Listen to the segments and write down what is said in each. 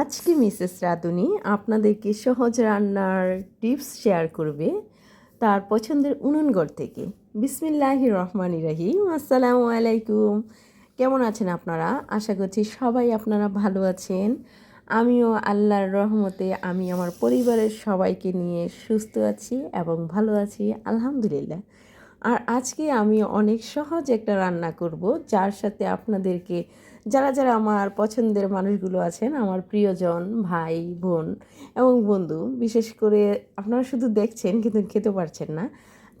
আজকে মিসেস রাধুনি আপনাদেরকে সহজ রান্নার টিপস শেয়ার করবে তার পছন্দের উনুনগড় থেকে। বিসমিল্লাহ রহমান রাহিম। আসসালামু আলাইকুম। কেমন আছেন আপনারা? আশা করছি সবাই আপনারা ভালো আছেন। আমিও আল্লাহর রহমতে আমি আমার পরিবারের সবাইকে নিয়ে সুস্থ আছি এবং ভালো আছি, আলহামদুলিল্লাহ। আর আজকে আমি অনেক সহজ একটা রান্না করব, যার সাথে আপনাদেরকে যারা যারা আমার পছন্দের মানুষগুলো আছেন, আমার প্রিয়জন, ভাই, বোন এবং বন্ধু, বিশেষ করে আপনারা শুধু দেখছেন কিন্তু খেতে পারছেন না,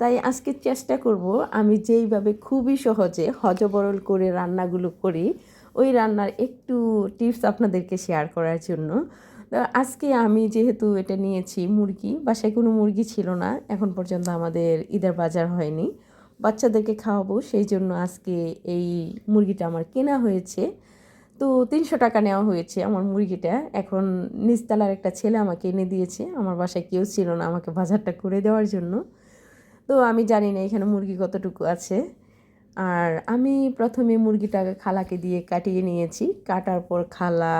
তাই আজকে চেষ্টা করব আমি যেইভাবে খুবই সহজে হজবরল করে রান্নাগুলো করি, ওই রান্নার একটু টিপস আপনাদেরকে শেয়ার করার জন্য। আজকে আমি যেহেতু এটা নিয়েছি মুরগি, বাসায় কোনো মুরগি ছিল না, এখন পর্যন্ত আমাদের ঈদের বাজার হয়নি। বাচ্চাদেরকে খাওয়াবো, সেই জন্য আজকে এই মুরগিটা আমার কেনা হয়েছে। তো তিনশো টাকা নেওয়া হয়েছে আমার মুরগিটা। এখন নিচতলার একটা ছেলে আমাকে এনে দিয়েছে। আমার বাসায় কেউ ছিল না আমাকে বাজারটা করে দেওয়ার জন্য। তো আমি জানি না এখানে মুরগি কতটুকু আছে। আর আমি প্রথমে মুরগিটাকে খালাকে দিয়ে কাটিয়ে নিয়েছি। কাটার পর খালা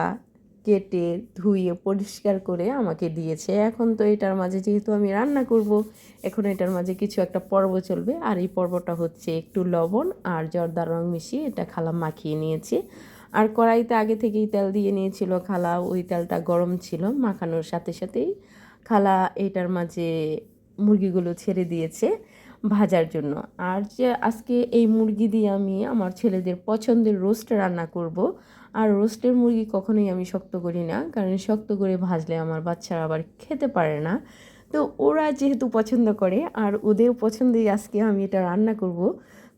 কেটে ধুয়ে, পরিষ্কার করে আমাকে দিয়েছে। এখন তো এটার মাঝে যেহেতু আমি রান্না করব, এখন এটার মাঝে কিছু একটা পর্ব চলবে। আর এই পর্বটা হচ্ছে একটু লবণ আর জর্দার রং মিশিয়ে এটা খালা মাখিয়ে নিয়েছি। আর কড়াইতে আগে থেকেই তেল দিয়ে নিয়েছিল খালা, ওই তেলটা গরম ছিল, মাখানোর সাথে সাথেই খালা এটার মাঝে মুরগিগুলো ছেড়ে দিয়েছে। ভাজার জন্য। আর যে আজকে এই মুরগি দিয়ে আমি আমার ছেলেদের পছন্দের রোস্ট রান্না করব। আর রোস্টের মুরগি কখনোই আমি শক্ত করি না, কারণ শক্ত করে ভাজলে আমার বাচ্চারা আবার খেতে পারে না। তো ওরা যেহেতু পছন্দ করে, আর ওদের পছন্দেই আজকে আমি এটা রান্না করব।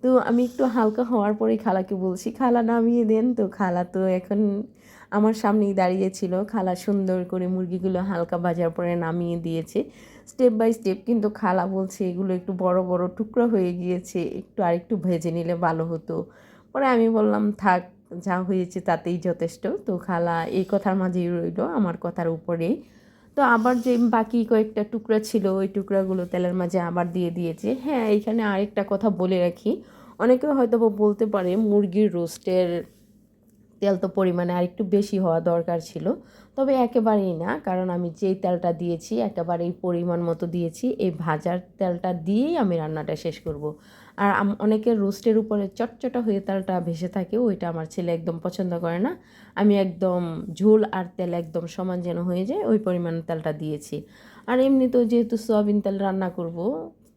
তো আমি একটু হালকা হওয়ার পরে খালাকে বলছি, খালা নামিয়ে দেন তো, খালা তো এখন আমার সামনেই দাঁড়িয়েছিল খালা সুন্দর করে মুরগিগুলো হালকা বাজার পরে নামিয়ে দিয়েছে স্টেপ বাই স্টেপ কিন্তু খালা বলছে, এগুলো একটু বড় বড় টুকরো হয়ে গিয়েছে, একটু আরেকটু ভেজে নিলে ভালো হতো। পরে আমি বললাম, থাক, যা হয়েছে তাতেই যথেষ্ট। তো খালা এই কথার মাঝেই রইল, আমার কথার উপরেই। তো আবার যে বাকি কয়েকটা টুকরা ছিল, ওই টুকরাগুলো তেলের মাঝে আবার দিয়ে দিয়েছে। হ্যাঁ এখানে আরেকটা কথা বলে রাখি। অনেকে হয়তো বলতে পারে মুরগির রোস্টের তেল তো পরিমাণে আরেকটু বেশি হওয়া দরকার ছিল, তবে একেবারেই না, কারণ আমি যেই তেলটা দিয়েছি, একেবারেই পরিমাণ মতো দিয়েছি। এই ভাজার তেলটা দিয়েই আমি রান্নাটা শেষ করব। আর অনেকের রোস্টের উপরে চটচটা হয়ে তালটা ভেসে থাকে, ওইটা আমার ছেলে একদম পছন্দ করে না। আমি একদম ঝোল আর তেল একদম সমান যেন হয়ে যায়, ওই পরিমাণ তেলটা দিয়েছি। আর এমনিতেও যেহেতু সয়াবিন তেল রান্না করব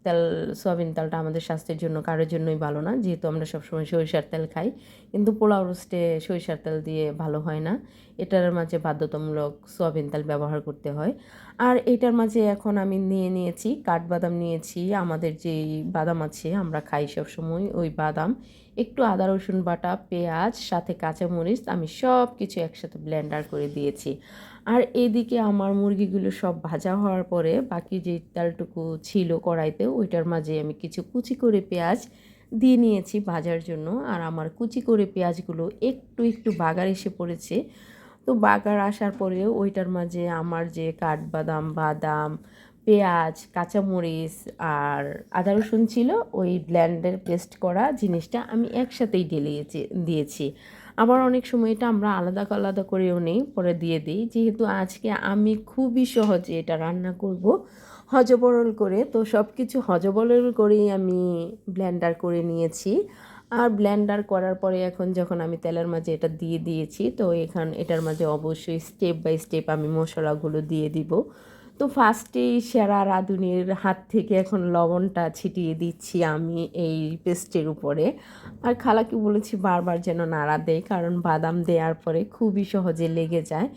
তেল, সয়াবিন তেলটা আমাদের স্বাস্থ্যের জন্য, কারোর জন্যই ভালো না। যেহেতু আমরা সবসময় সরিষার তেল খাই, কিন্তু পোলাও রোস্টে সরিষার তেল দিয়ে ভালো হয় না। এটার মাঝে বাধ্যতামূলক সয়াবিন তেল ব্যবহার করতে হয়। আর এটার মাঝে এখন আমি নিয়ে নিয়েছি, কাঠবাদাম নিয়েছি। আমাদের যেই বাদাম আছে, আমরা খাই সবসময় ওই বাদাম। একটু আদা, রসুন বাটা, পেঁয়াজ, সাথে কাঁচামরিচ, আমি সব কিছু একসাথে ব্লেন্ডার করে দিয়েছি। আর এদিকে আমার মুরগিগুলো সব ভাজা হওয়ার পরে বাকি যে ডালটুকু ছিল কড়াইতে, ওইটার মাঝে আমি কিছু কুচি করে পেঁয়াজ দিয়ে নিয়েছি ভাজার জন্য। আর আমার কুচি করে পেঁয়াজগুলো একটু একটু বাগার এসে পড়েছে। তো বাগার আসার পরে ওইটার মাঝে আমার যে কাঠবাদাম, বাদাম পেঁয়াজ, কাঁচামরিচ আর আদা রসুন ছিল, ওই ব্ল্যান্ডের পেস্ট করা জিনিসটা আমি একসাথেই ঢেলিয়েছি দিয়েছি। আবার অনেক সময় এটা আমরা আলাদা আলাদা করেও নেই, পরে দিয়ে দিই। যেহেতু আজকে আমি খুবই সহজে এটা রান্না করব, হজবরল করে, তো সব কিছু হজবরল করেই আমি ব্ল্যান্ডার করে নিয়েছি। আর ব্ল্যান্ডার করার পরে এখন যখন আমি তেলের মাঝে এটা দিয়ে দিয়েছি, তো এখান এটার মাঝে অবশ্যই স্টেপ বাই স্টেপ আমি মশলাগুলো দিয়ে দিব। তো ফার্স্টেই সেরা রাঁধুনির হাত থেকে এখন লবণটা ছিটিয়ে দিচ্ছি আমি এই পেস্টের উপরে। আর খালাকে বলেছি বারবার যেন নাড়া দেয়, কারণ বাদাম দেওয়ার পরে খুবই সহজে লেগে যায়।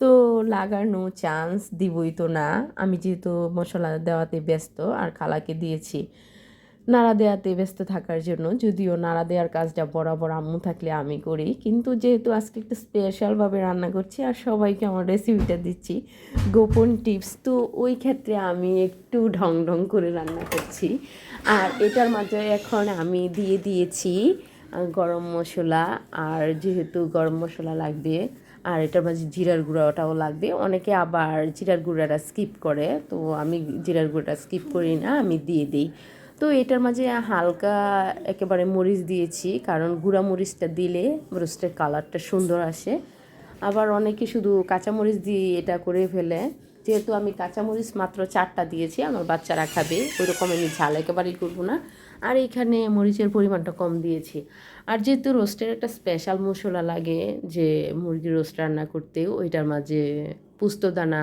তো লাগানো চান্স দিবই তো না। আমি যেহেতু মশলা দেওয়াতে ব্যস্ত, আর খালাকে দিয়েছি নাড়া দেওয়াতে ব্যস্ত থাকার জন্য, যদিও নাড়া দেওয়ার কাজটা বরাবর আম্মু থাকলে আমি করি। কিন্তু যেহেতু আজকে একটু স্পেশালভাবে রান্না করছি আর সবাইকে আমার রেসিপিটা দিচ্ছি, গোপন টিপস তো ওই ক্ষেত্রে আমি একটু ঢং ঢং করে রান্না করছি। আর এটার মাঝে এখন আমি দিয়ে দিয়েছি গরম মশলা আর যেহেতু গরম মশলা লাগবে, আর এটার মাঝে জিরার গুঁড়াটাও লাগবে। অনেকে আবার জিরার গুঁড়াটা স্কিপ করে, তো আমি জিরার গুঁড়াটা স্কিপ করি না, আমি দিয়ে দিই। তো এটার মাঝে হালকা একেবারে মরিচ দিয়েছি, কারণ গুঁড়া মরিচটা দিলে রোস্টের কালারটা সুন্দর আসে। আবার অনেকে শুধু কাঁচামরিচ দিয়ে এটা করে ফেলে। যেহেতু আমি কাঁচামরিচ মাত্র চারটা দিয়েছি, আমার বাচ্চারা খাবে ওই রকম আমি ঝাল একেবারেই করব না। আর এইখানে মরিচের পরিমাণটা কম দিয়েছি। আর যেহেতু রোস্টের একটা স্পেশাল মশলা লাগে, যে মুরগি রোস্ট রান্না করতে, ওইটার মাঝে পুস্তদানা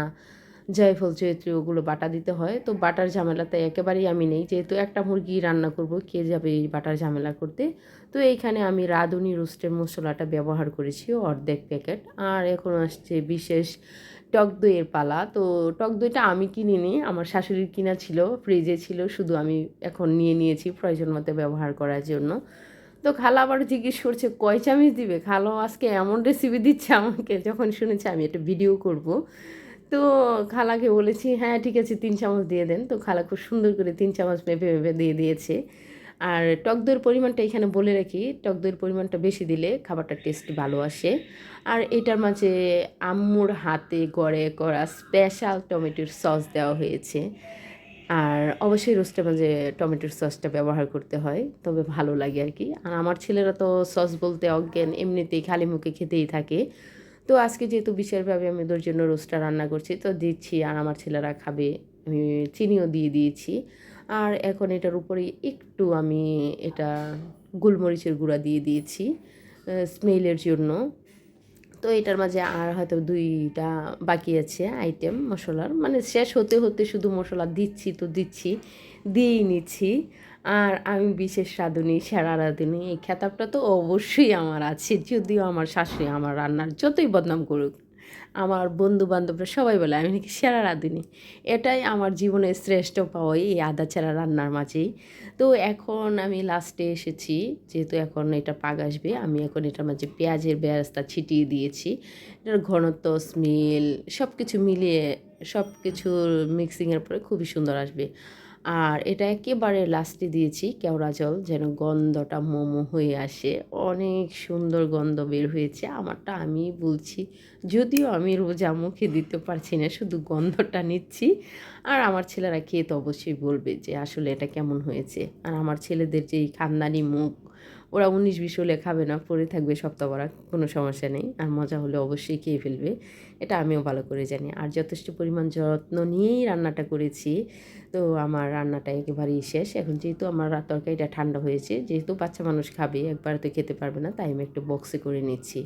জয়ফল চৈত্রী ওগুলো বাটা দিতে হয়, তো বাটার ঝামেলাতে একেবারেই আমি নেই। যেহেতু একটা মুরগি রান্না করব, কে যাবে এই বাটার ঝামেলা করতে? তো এইখানে আমি রাঁধুনি রোস্টের মশলাটা ব্যবহার করেছি, অর্ধেক প্যাকেট। আর এখন আসছে বিশেষ টক দইয়ের পালা। তো টক দইটা আমি কিনিনি, আমার শাশুড়ির কিনা ছিল, ফ্রিজে ছিল, শুধু আমি এখন নিয়ে নিয়েছি প্রয়োজন মতো ব্যবহার করার জন্য। তো খালা আবার জিজ্ঞেস করছে, কয় চামচ দিবে? খালো আজকে এমন রেসিপি দিচ্ছে আমাকে, যখন শুনেছি আমি একটা ভিডিও করব। তো খালাকে বলেছি হ্যাঁ ঠিক আছে, তিন চামচ দিয়ে দেন। তো খালা খুব সুন্দর করে তিন চামচ মেপে মেপে দিয়ে দিয়েছে। আর টক দইয়ের পরিমাণটা এখানে বলে রাখি, টক দইয়ের পরিমাণটা বেশি দিলে খাবারটার টেস্ট ভালো আসে। আর এটার মাঝে আম্মুর হাতে গড়ে করা স্পেশাল টমেটোর সস দেওয়া হয়েছে। আর অবশ্যই রোস্টের মাঝে টমেটোর সসটা ব্যবহার করতে হয়, তবে ভালো লাগে আর কি। আর আমার ছেলেরা তো সস বলতে অজ্ঞান, এমনিতেই খালি মুখে খেতেই থাকে। তো আজকে যেহেতু বিশেষভাবে আমি ওদের জন্য রোস্টটা রান্না করছি, তো দিচ্ছি আর আমার ছেলেরা খাবে। আমি চিনিও দিয়ে দিয়েছি। আর এখন এটার উপরে একটু আমি এটা গোলমরিচের গুঁড়া দিয়ে দিয়েছি স্মেলের জন্য। তো এটার মাঝে আর হয়তো দুইটা বাকি আছে আইটেম মশলার। মানে শেষ হতে হতে শুধু মশলা দিচ্ছি তো দিচ্ছি, দিয়েই নিচ্ছি। আর আমি বিশেষ রাঁধুনি সেরা রাঁধুনি। এই খেতাবটা তো অবশ্যই আমার আছে, যদিও আমার শাশুড়ি আমার রান্নার যতই বদনাম করুক, আমার বন্ধু বান্ধবরা সবাই বলে, আমি নাকি সেরা রাঁধুনি। এটাই আমার জীবনের শ্রেষ্ঠ পাওয়াই এই আদা ছাড়া রান্নার মাঝেই। তো এখন আমি লাস্টে এসেছি, যেহেতু এখন এটা পাক আসবে, আমি এখন এটার মাঝে পেঁয়াজের বেরাস্তা ছিটিয়ে দিয়েছি। এটার ঘনত্ব স্মেল সব কিছু মিলিয়ে সব কিছু মিক্সিংয়ের পরে খুবই সুন্দর আসবে। আর এটা একেবারে লাস্টে দিয়েছি, কেওড়া জল, যেন গন্ধটা মোমো হয়ে আসে। অনেক সুন্দর গন্ধ বের হয়েছে, আমারটা আমি বলছি, যদিও আমি রোজা মুখে দিতে পারছি না, শুধু গন্ধটা নিচ্ছি। আর আমার ছেলেরা খেয়ে তো অবশ্যই বলবে যে আসলে এটা কেমন হয়েছে। আর আমার ছেলেদের যে এই খানদানি মুখ ওরা উনিশ বিশ হলে খাবে না, পরে থাকবে সপ্তাহরা কোনো সমস্যা নেই। আর মজা হলে অবশ্যই খেয়ে ফেলবে। এটা আমিও ভালো করে জানি। আর যথেষ্ট পরিমাণ যত্ন নিয়েই রান্নাটা করেছি, তো আমার রান্নাটা একেবারেই শেষ। এখন যেহেতু আমার তরকারিটা ঠান্ডা হয়েছে, যেহেতু বাচ্চা মানুষ খাবে, একবার তো খেতে পারবে না, তাই আমি একটু বক্সে করে নিচ্ছি।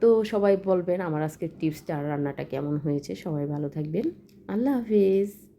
তো সবাই বলবেন আমার আজকের টিপসটা আর রান্নাটা কেমন হয়েছে, সবাই ভালো থাকবেন। আল্লাহ হাফিজ।